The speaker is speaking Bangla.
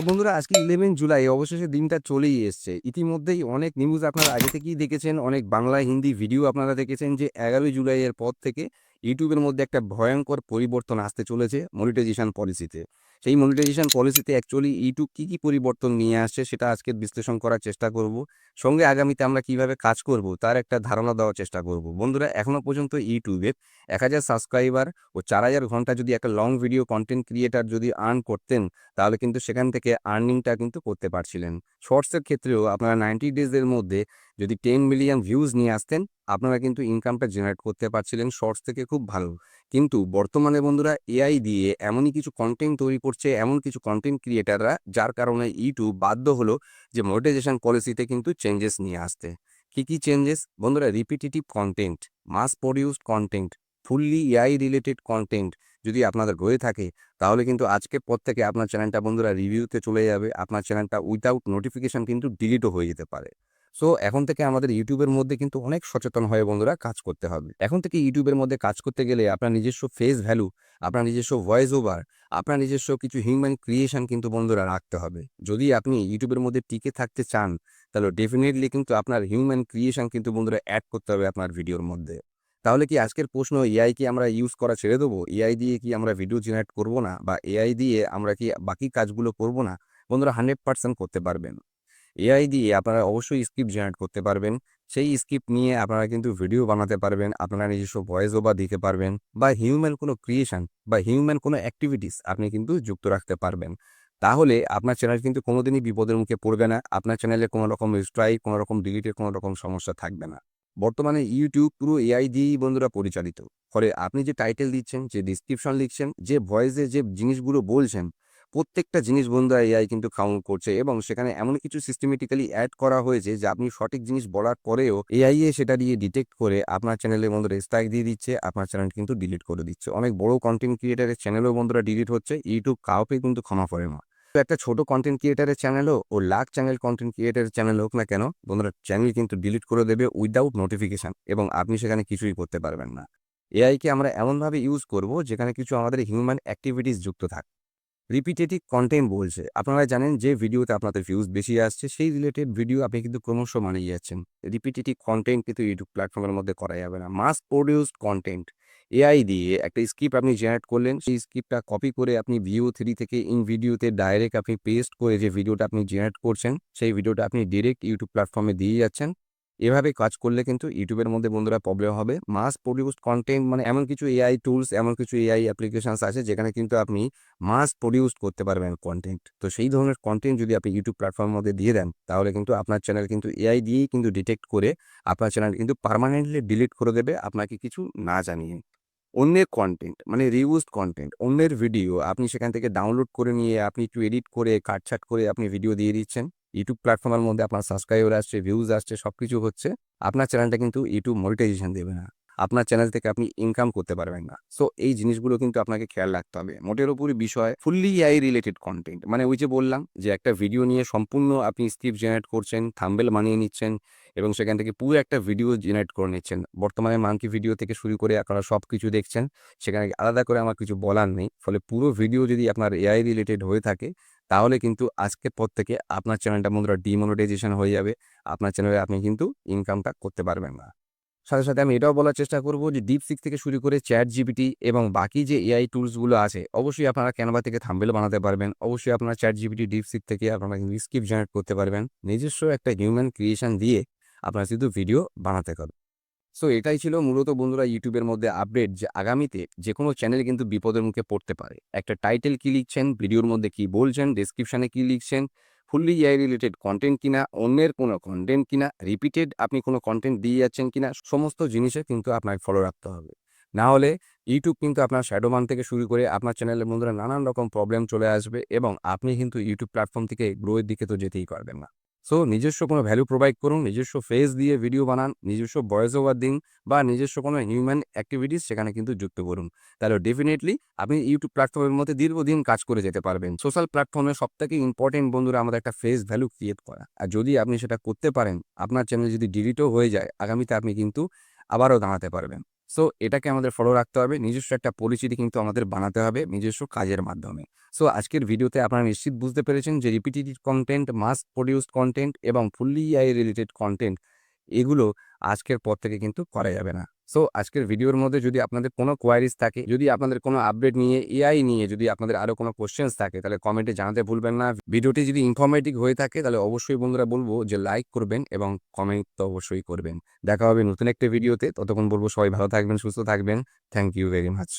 তো বন্ধুরা, আজকে ইলেভেন জুলাই, অবশেষে দিনটা চলেই এসছে। ইতিমধ্যেই অনেক নিউজ আপনারা আগে থেকেই দেখেছেন, অনেক বাংলা, হিন্দি ভিডিও আপনারা দেখেছেন যে, এগারোই জুলাইয়ের পর থেকে ইউটিউবের মধ্যে একটা ভয়ঙ্কর পরিবর্তন আসতে চলেছে মনিটাইজেশন পলিসিতে সেই মনিটাইজেশন পলিসিতে অ্যাকচুয়ালি ইউটিউব কী কী পরিবর্তন নিয়ে আসছে সেটা আজকে বিশ্লেষণ করার চেষ্টা করব। সঙ্গে আগামীতে আমরা কীভাবে কাজ করব তার একটা ধারণা দেওয়ার চেষ্টা করব। বন্ধুরা এখনও পর্যন্ত ইউটিউবে এক হাজার সাবস্ক্রাইবার ও চার হাজার ঘণ্টা যদি একটা লং ভিডিও কন্টেন্ট ক্রিয়েটার যদি আর্ন করতেন, তাহলে কিন্তু সেখান থেকে আর্নিংটা কিন্তু করতে পারছিলেন। শর্টসের ক্ষেত্রেও আপনারা নাইনটি ডেজের মধ্যে যদি টেন মিলিয়ন ভিউজ নিয়ে আসতেন আপনারা কিন্তু ইনকামটা জেনারেট করতে পারছিলেন শর্টস থেকে খুব ভালো। কিন্তু বর্তমানে বন্ধুরা এআই দিয়ে এমনই কিছু কন্টেন্ট তৈরি করছে, এমন কিছু কন্টেন্ট ক্রিয়েটাররা যার কারণে ইউটিউব বাধ্য হলো যে মনিটাইজেশন পলিসিতে কিন্তু চেঞ্জেস নিয়ে আসতে। কি কি চেঞ্জেস বন্ধুরা repetitive content mass produced content fully AI related content যদি আপনাদের হয়ে থাকে, তাহলে কিন্তু আজকে পর থেকে আপনার চ্যানেলটা বন্ধুরা রিভিউতে চলে যাবে। আপনার চ্যানেলটা উইথাউট নোটিফিকেশন কিন্তু ডিলিটও হয়ে যেতে পারে। সো এখন থেকে আমাদের ইউটিউবের মধ্যে কিন্তু অনেক সচেতন হয়ে বন্ধুরা কাজ করতে হবে। এখন থেকে ইউটিউবের মধ্যে কাজ করতে গেলে আপনার নিজস্ব ফেস ভ্যালু আপনার নিজস্ব ভয়েস ওভার আপনার নিজস্ব কিছু হিউম্যান ক্রিয়েশন কিন্তু বন্ধুরা রাখতে হবে। যদি আপনি ইউটিউবের মধ্যে টিকে থাকতে চান, তাহলে ডেফিনেটলি কিন্তু আপনার হিউম্যান ক্রিয়েশন কিন্তু বন্ধুরা অ্যাড করতে হবে আপনার ভিডিওর মধ্যে। তাহলে কি আজকের প্রশ্ন এআই কি আমরা ইউজ করা ছেড়ে দেবো? এআই দিয়ে কি আমরা ভিডিও জেনারেট করব না? বা এআই দিয়ে আমরা কি বাকি কাজগুলো করব না? বন্ধুরা হান্ড্রেড পার্সেন্ট করতে পারবেন। এআই দিয়ে আপনারা অবশ্যই স্ক্রিপ্ট জেনারেট করতে পারবেন। সেই স্ক্রিপ্ট নিয়ে আপনারা কিন্তু ভিডিও বানাতে পারবেন, আপনারা নিজস্ব ভয়েস ওভার দিতে পারবেন বা হিউম্যান কোনো ক্রিয়েশন বা হিউম্যান কোনো অ্যাক্টিভিটিস আপনি কিন্তু যুক্ত রাখতে পারবেন। তাহলে আপনার চ্যানেল কিন্তু কোনোদিনই বিপদের মুখে পড়বে না, আপনার চ্যানেলে কোনো রকম স্ট্রাইক কোনো রকম ডিলিটের কোনো রকম সমস্যা থাকবে না। বর্তমানে ইউটিউব পুরো এআই দিয়েই বন্ধুরা পরিচালিত। ফলে আপনি যে টাইটেল দিচ্ছেন, যে ডিসক্রিপশন লিখছেন, যে ভয়েসে যে জিনিসগুলো বলছেন প্রত্যেকটা জিনিস বন্ধুরা এআই কিন্তু কাউন্ট করছে এবং সেখানে এমন কিছু সিস্টেমেটিক্যালি অ্যাড করা হয়েছে যে আপনি সঠিক জিনিস বলার পরেও এআই এ সেটা দিয়ে ডিটেক্ট করে আপনার চ্যানেলের বন্ধুরা স্ট্রাইক দিয়ে দিচ্ছে, আপনার চ্যানেল কিন্তু ডিলিট করে দিচ্ছে। অনেক বড় কন্টেন্ট ক্রিয়েটারের চ্যানেলও বন্ধুরা ডিলিট হচ্ছে ইউটিউব কাউকে কিন্তু ক্ষমা করে না। তো একটা ছোট কন্টেন্ট ক্রিয়েটারের চ্যানেলও ও লাখ চ্যানেল কন্টেন্ট ক্রিয়েটারের চ্যানেল হোক না কেন, বন্ধুরা চ্যানেল কিন্তু ডিলিট করে দেবে উইদাউট নোটিফিকেশান এবং আপনি সেখানে কিছুই করতে পারবেন না। এআইকে আমরা এমনভাবে ইউজ করব যেখানে কিছু আমাদের হিউম্যান অ্যাক্টিভিটিস যুক্ত থাকে। রিপিটেটিভ কন্টেন্ট বলছে। আপনারা জানেন যে ভিডিওতে আপনাদের ভিউজ বেশি আসছে, সেই রিলেটেড ভিডিও আপনি কিন্তু ক্রমশ মানিয়ে যাচ্ছেন। রিপিটেটিভ কন্টেন্ট কিন্তু ইউটিউব প্ল্যাটফর্মের মধ্যে করা যাবে না। মাস প্রডিউসড কন্টেন্ট এআই দিয়ে একটা স্ক্রিপ্ট আপনি জেনারেট করলেন, সেই স্ক্রিপ্টটা কপি করে আপনি ভিও থ্রি থেকে ইন ভিডিওতে ডাইরেক্ট আপনি পেস্ট করে যে ভিডিওটা আপনি জেনারেট করছেন, সেই ভিডিওটা আপনি ডিরেক্ট ইউটিউব প্ল্যাটফর্মে দিয়ে যাচ্ছেন। এভাবে কাজ করলে কিন্তু ইউটিউবের মধ্যে বন্ধুরা প্রবলেম হবে। মাস প্রডিউসড কন্টেন্ট মানে এমন কিছু এআই টুলস এমন কিছু এআই অ্যাপ্লিকেশনস আছে যেখানে কিন্তু আপনি মাস প্রডিউসড করতে পারবেন কন্টেন্ট তো সেই ধরনের কন্টেন্ট যদি আপনি ইউটিউব প্ল্যাটফর্মের মধ্যে দিয়ে দেন, তাহলে কিন্তু আপনার চ্যানেল কিন্তু এআই দিয়েই কিন্তু ডিটেক্ট করে আপনার চ্যানেল কিন্তু পারমানেন্টলি ডিলিট করে দেবে আপনাকে কিছু না জানিয়ে। অন্যের কন্টেন্ট মানে রিউজড কন্টেন্ট অন্যের ভিডিও আপনি সেখান থেকে ডাউনলোড করে নিয়ে, আপনি একটু এডিট করে কাটছাট করে আপনি ভিডিও দিয়ে দিচ্ছেন। ইউটিউব প্ল্যাটফর্মের মধ্যে আপনার সাবস্ক্রাইবার আসছে ভিউজ আসছে সব কিছু হচ্ছে, আপনার চ্যানেলটা কিন্তু ইউটিউব মনিটাইজেশন দেবে না। আপনার চ্যানেল থেকে আপনি ইনকাম করতে পারবেন না। সো এই জিনিসগুলো কিন্তু আপনাকে খেয়াল রাখতে হবে। মোটের উপরই বিষয় ফুললি আই রিলেটেড কন্টেন্ট মানে ওই যে বললাম যে একটা ভিডিও নিয়ে সম্পূর্ণ আপনি স্ক্রিপ্ট জেনারেট করছেন থাম্বেল বানিয়ে নিচ্ছেন এবং সেখান থেকে পুরো একটা ভিডিও জেনারেট করে নিচ্ছেন। বর্তমানে মাঙ্কি ভিডিও থেকে শুরু করে আপনারা সব কিছু দেখছেন। সেখানে আলাদা করে আমার কিছু বলার নেই। ফলে পুরো ভিডিও যদি আপনার এআই রিলেটেড হয়ে থাকে তাহলে কিন্তু আজকের পর থেকে আপনার চ্যানেলটা বন্ধুরা ডিমনিটাইজেশন হয়ে যাবে। আপনার চ্যানেলে আপনি কিন্তু ইনকামটা করতে পারবেন না। সাথে সাথে আমি এটাও বলার চেষ্টা করব যে ডিপ সিক্স থেকে শুরু করে চ্যাট জিপিটি এবং বাকি যে এআই টুলসগুলো আছে, অবশ্যই আপনারা ক্যানভা থেকে থাম্বেল বানাতে পারবেন। অবশ্যই আপনারা চ্যাট জিপিটি ডিপ সিক্স থেকে আপনারা কিন্তু স্ক্রিপ্ট জেনারেট করতে পারবেন। নিজস্ব একটা হিউম্যান ক্রিয়েশন দিয়ে আপনারা শুধু ভিডিও বানাতে পারবেন। সো এটাই ছিল মূলত বন্ধুরা ইউটিউবের মধ্যে আপডেট যে আগামীতে যে কোনো চ্যানেল কিন্তু বিপদের মুখে পড়তে পারে। একটা টাইটেল কি লিখছেন, ভিডিওর মধ্যে কি বলছেন ডিসক্রিপশানে কি লিখছেন ফুললি এআই রিলেটেড কন্টেন্ট কিনা, অন্যের কোনো কন্টেন্ট কিনা রিপিটেড আপনি কোনো কন্টেন্ট দিয়ে যাচ্ছেন কিনা, সমস্ত জিনিসে কিন্তু আপনাকে ফলো রাখতে হবে। না হলে ইউটিউব কিন্তু আপনার শ্যাডোমান থেকে শুরু করে আপনার চ্যানেলের বন্ধুরা নানান রকম প্রবলেম চলে আসবে এবং আপনি কিন্তু ইউটিউব প্ল্যাটফর্ম থেকে গ্রোয়ের দিকে তো যেতেই পারবেন না। সো নিজস্ব কোনো ভ্যালু প্রোভাইড করুন, নিজস্ব ফেস দিয়ে ভিডিও বানান, নিজস্ব ভয়েস ওভার দিন বা নিজস্ব কোনো হিউম্যান অ্যাক্টিভিটিস সেখানে কিন্তু যুক্ত করুন। তাহলে ডেফিনেটলি আপনি ইউটিউব প্ল্যাটফর্মের মধ্যে দীর্ঘদিন কাজ করে যেতে পারবেন। সোশ্যাল প্ল্যাটফর্মে সব থেকে ইম্পর্টেন্ট বন্ধুরা আমাদের একটা ফেস ভ্যালু ক্রিয়েট করা। আর যদি আপনি সেটা করতে পারেন, আপনার চ্যানেল যদি ডিলিটও হয়ে যায়, আগামীতে আপনি কিন্তু আবারও দাঁড়াতে পারবেন। সো এটাকে আমাদের ফলো রাখতে হবে। নিজস্ব একটা পরিচিতি কিন্তু আমাদের বানাতে হবে নিজস্ব কাজের মাধ্যমে। সো আজকের ভিডিওতে আপনারা নিশ্চিত বুঝতে পেরেছেন যে repetitive content mass produced content এবং ফুল্লি আই রিলেটেড কন্টেন্ট এগুলো আজকের পর থেকে কিন্তু করা যাবে না। সো আজকের ভিডিওর মধ্যে যদি আপনাদের কোনো কোয়ারিজ থাকে, যদি আপনাদের কোনো আপডেট নিয়ে এআই নিয়ে যদি আপনাদের আরও কোনো কোশ্চেন্স থাকে, তাহলে কমেন্টে জানাতে ভুলবেন না। ভিডিওটি যদি ইনফরমেটিভ হয়ে থাকে, তাহলে অবশ্যই বন্ধুরা বলব যে লাইক করবেন এবং কমেন্ট তো অবশ্যই করবেন। দেখা হবে নতুন একটা ভিডিওতে ততক্ষণ বলব সবাই ভালো থাকবেন, সুস্থ থাকবেন। Thank you very much